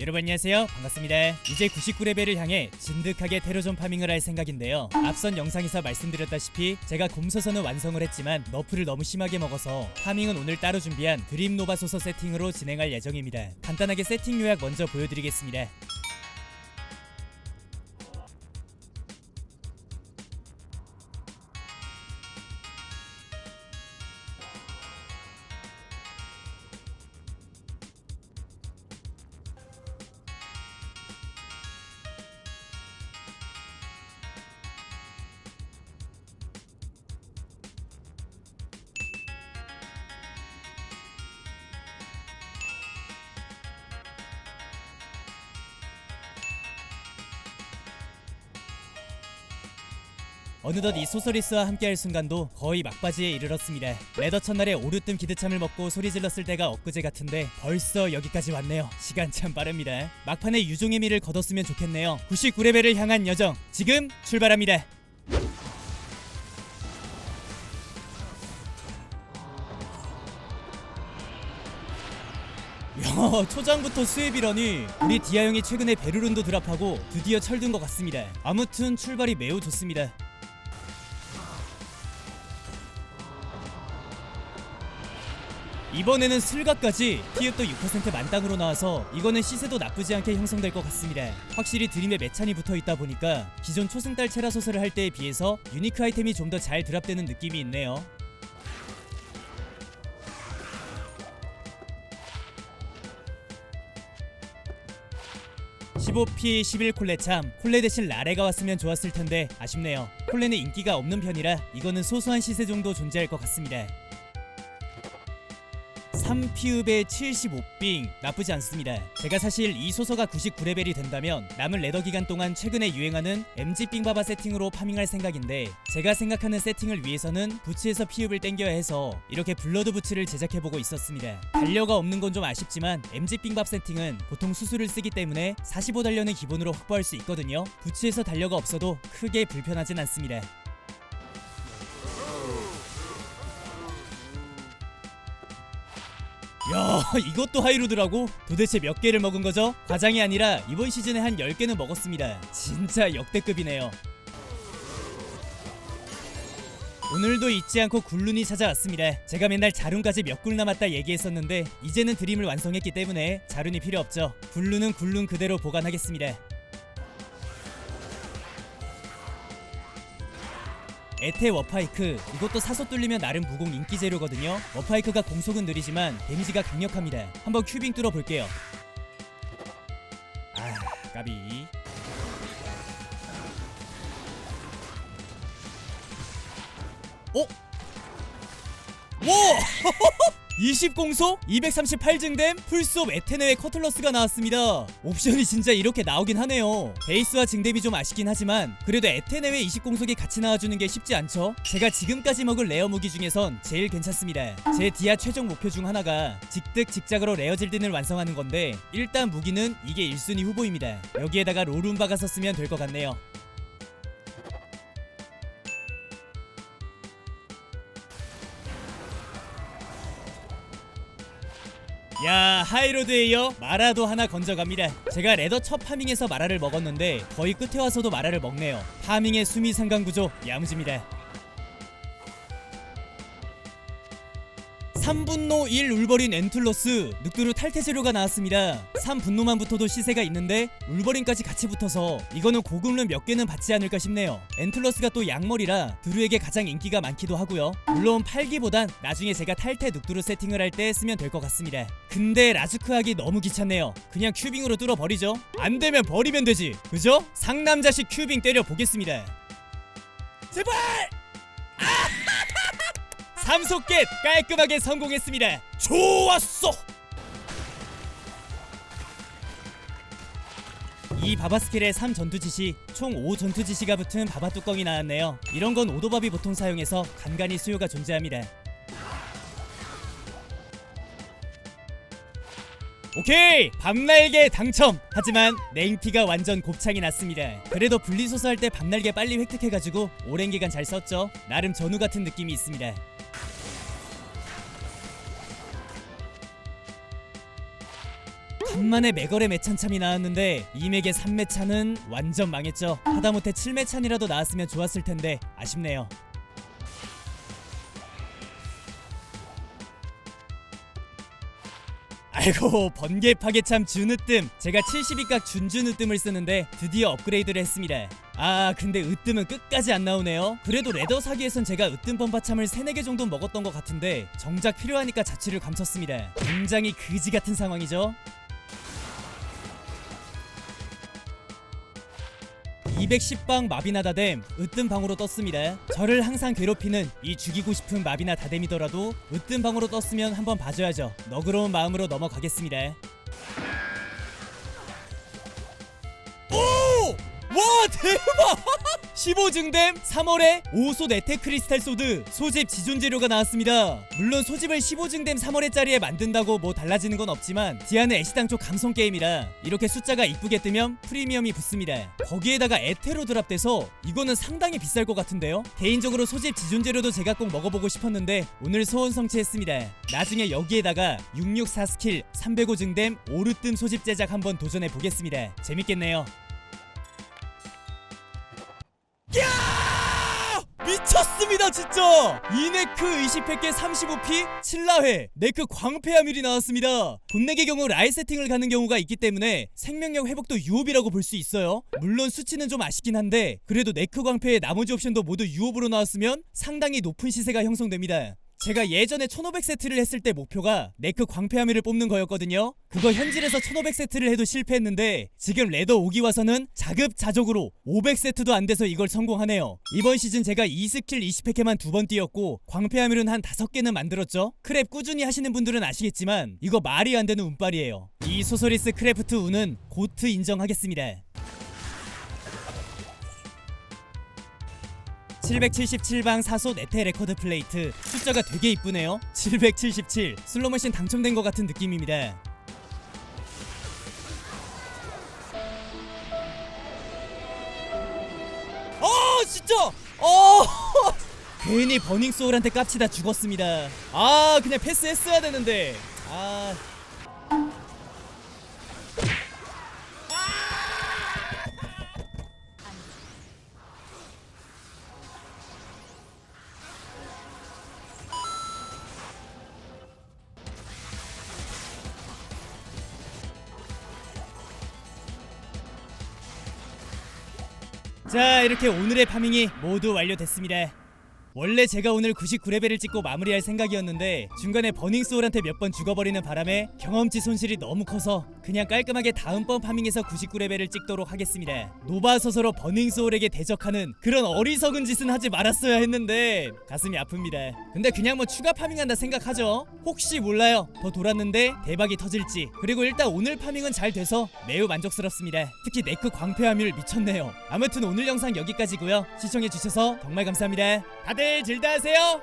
여러분 안녕하세요. 반갑습니다. 이제 99레벨을 향해 진득하게 테러존 파밍을 할 생각인데요. 앞선 영상에서 말씀드렸다시피 제가 곰소서는 완성을 했지만 너프를 너무 심하게 먹어서 파밍은 오늘 따로 준비한 드림노바 소서 세팅으로 진행할 예정입니다. 간단하게 세팅 요약 먼저 보여드리겠습니다 어느덧 이 소서리스와 함께할 순간도 거의 막바지에 이르렀습니다. 레더 첫날에 오르뜸 기드참을 먹고 소리 질렀을 때가 엊그제 같은데 벌써 여기까지 왔네요. 시간 참 빠릅니다. 막판에 유종의 미를 거뒀으면 좋겠네요. 99레벨을 향한 여정 지금 출발합니다. 야, 초장부터 수입이라니 우리 디아 형이 최근에 베르룬도 드랍하고 드디어 철든 것 같습니다. 아무튼 출발이 매우 좋습니다. 이번에는 슬가까지 피읍도 6% 만땅으로 나와서 이거는 시세도 나쁘지 않게 형성될 것 같습니다. 확실히 드림에 매찬이 붙어 있다 보니까 기존 초승달 체라 소설을 할 때에 비해서 유니크 아이템이 좀 더 잘 드랍되는 느낌이 있네요. (15P 11콜레) 참 콜레 대신 라레가 왔으면 좋았을 텐데 아쉽네요 콜레는 인기가 없는 편이라 이거는 소소한 시세 정도 존재할 것 같습니다 3피읍의 75빙 나쁘지 않습니다. 제가 사실 이 소서가 99레벨이 된다면 남은 레더 기간 동안 최근에 유행하는 MG빙 바바 세팅으로 파밍할 생각인데 제가 생각하는 세팅을 위해서는 부츠에서 피읍을 땡겨야 해서 이렇게 블러드 부츠를 제작해보고 있었습니다. 달려가 없는 건 좀 아쉽지만 MG빙 밥 세팅은 보통 수수를 쓰기 때문에 45 달려는 기본으로 확보할 수 있거든요. 부츠에서 달려가 없어도 크게 불편하진 않습니다. 야 이것도 하이로드라고? 도대체 몇 개를 먹은 거죠? 과장이 아니라 이번 시즌에 한 10개는 먹었습니다. 진짜 역대급이네요. 오늘도 잊지 않고 굴룬이 찾아왔습니다. 제가 맨날 자룬까지 몇 굴 남았다 얘기했었는데 이제는 드림을 완성했기 때문에 자룬이 필요 없죠. 굴룬은 굴룬 그대로 보관하겠습니다 에테 워파이크. 이것도 사서 뚫리면 나름 무공 인기 재료거든요. 워파이크가 공속은 느리지만 데미지가 강력합니다. 한번 큐빙 뚫어 볼게요. 아 까비. 어? 오! 20공속 238증댐 풀스옵 에테네의 커틀러스가 나왔습니다. 옵션이 진짜 이렇게 나오긴 하네요. 베이스와 증댐이 좀 아쉽긴 하지만 그래도 에테네의 20공속이 같이 나와주는 게 쉽지 않죠? 제가 지금까지 먹을 레어 무기 중에선 제일 괜찮습니다. 제 디아 최종 목표 중 하나가 직득 직작으로 레어 질딘을 완성하는 건데 일단 무기는 이게 1순위 후보입니다. 여기에다가 로룸바가 썼으면 될 것 같네요 야 하이로드에 이어 마라도 하나 건져갑니다. 제가 레더 첫 파밍에서 마라를 먹었는데 거의 끝에 와서도 마라를 먹네요. 파밍의 수미 상관 구조 야무집니다 3분노 1 울버린 엔툴러스 늑두루 탈퇴 재료가 나왔습니다. 3분노만 붙어도 시세가 있는데 울버린까지 같이 붙어서 이거는 고급룬 몇 개는 받지 않을까 싶네요. 엔툴러스가 또 양머리라 드루에게 가장 인기가 많기도 하고요. 물론 팔기보단 나중에 제가 탈퇴 늑두루 세팅을 할 때 쓰면 될 것 같습니다. 근데 라즈크 하기 너무 귀찮네요. 그냥 큐빙으로 뚫어버리죠? 안되면 버리면 되지. 그죠? 상남자식 큐빙 때려 보겠습니다. 제발! 삼속겟 깔끔하게 성공했습니다. 좋았어. 이 바바 스킬의 3 전투 지시 총 5 전투 지시가 붙은 바바 뚜껑이 나왔네요. 이런 건 오도밥이 보통 사용해서 간간히 수요가 존재합니다. 오케이 밤날개 당첨 하지만 네임피가 완전 곱창이 났습니다 그래도 분리소서 할때 밤날개 빨리 획득해가지고 오랜 기간 잘 썼죠 나름 전우 같은 느낌이 있습니다 간만에 맥거레 매찬참이 나왔는데 이 맥의 3매찬은 완전 망했죠. 하다못해 7매찬이라도 나왔으면 좋았을 텐데 아쉽네요. 아이고 번개 파괴 참 준으뜸. 제가 72각 준준으뜸을 쓰는데 드디어 업그레이드를 했습니다. 아 근데 으뜸은 끝까지 안 나오네요. 그래도 레더 사기에선 제가 으뜸 범파참을 3, 4개 정도 먹었던 것 같은데 정작 필요하니까 자취를 감췄습니다. 굉장히 그지 같은 상황이죠 210방 마비나 다뎀 으뜸 방으로 떴습니다. 저를 항상 괴롭히는 이 죽이고 싶은 마비나 다뎀이더라도 으뜸 방으로 떴으면 한번 봐줘야죠. 너그러운 마음으로 넘어가겠습니다. 오! 와 대박! 15증댐 3월에 5소 네테 크리스탈 소드 소집 지존 재료가 나왔습니다. 물론 소집을 15증댐 3월에짜리에 만든다고 뭐 달라지는 건 없지만 디아는 애시당 쪽 감성 게임이라 이렇게 숫자가 이쁘게 뜨면 프리미엄이 붙습니다. 거기에다가 에테로 드랍돼서 이거는 상당히 비쌀 것 같은데요. 개인적으로 소집 지존 재료도 제가 꼭 먹어보고 싶었는데 오늘 소원 성취했습니다. 나중에 여기에다가 664 스킬 305 증댐 오르뜸 소집 제작 한번 도전해 보겠습니다. 재밌겠네요. 진짜! 이네크 20팩에 35P 7라회! 네크 광패화밀이 나왔습니다. 본넥의 경우 라이 세팅을 가는 경우가 있기 때문에 생명력 회복도 유업이라고 볼 수 있어요. 물론 수치는 좀 아쉽긴 한데 그래도 네크 광패의 나머지 옵션도 모두 유업으로 나왔으면 상당히 높은 시세가 형성됩니다 제가 예전에 1500세트를 했을 때 목표가 네크 광패화밀을 뽑는 거였거든요. 그거 현질에서 1500세트를 해도 실패했는데 지금 레더 5기 와서는 자급자족으로 500세트도 안 돼서 이걸 성공하네요. 이번 시즌 제가 2스킬 20팩에만 두 번 뛰었고 광패화밀은 한 5개는 만들었죠. 크랩 꾸준히 하시는 분들은 아시겠지만 이거 말이 안 되는 운빨이에요. 이 소서리스 크래프트 운은 고트 인정하겠습니다. 777방 사소 네테 레코드 플레이트. 숫자가 되게 이쁘네요. 777 슬로머신 당첨된 것 같은 느낌입니다. 어 진짜! 어! 괜히 버닝 소울한테 깝치다 죽었습니다. 아 그냥 패스했어야 되는데. 아 자 이렇게 오늘의 파밍이 모두 완료됐습니다 원래 제가 오늘 99레벨을 찍고 마무리할 생각이었는데 중간에 버닝소울한테 몇 번 죽어버리는 바람에 경험치 손실이 너무 커서 그냥 깔끔하게 다음번 파밍에서 99레벨을 찍도록 하겠습니다. 노바 서서로 버닝소울에게 대적하는 그런 어리석은 짓은 하지 말았어야 했는데 가슴이 아픕니다. 근데 그냥 뭐 추가 파밍한다 생각하죠? 혹시 몰라요. 더 돌았는데 대박이 터질지. 그리고 일단 오늘 파밍은 잘 돼서 매우 만족스럽습니다. 특히 네크 광패화물 미쳤네요. 아무튼 오늘 영상 여기까지고요. 시청해주셔서 정말 감사합니다 다들 즐다 하세요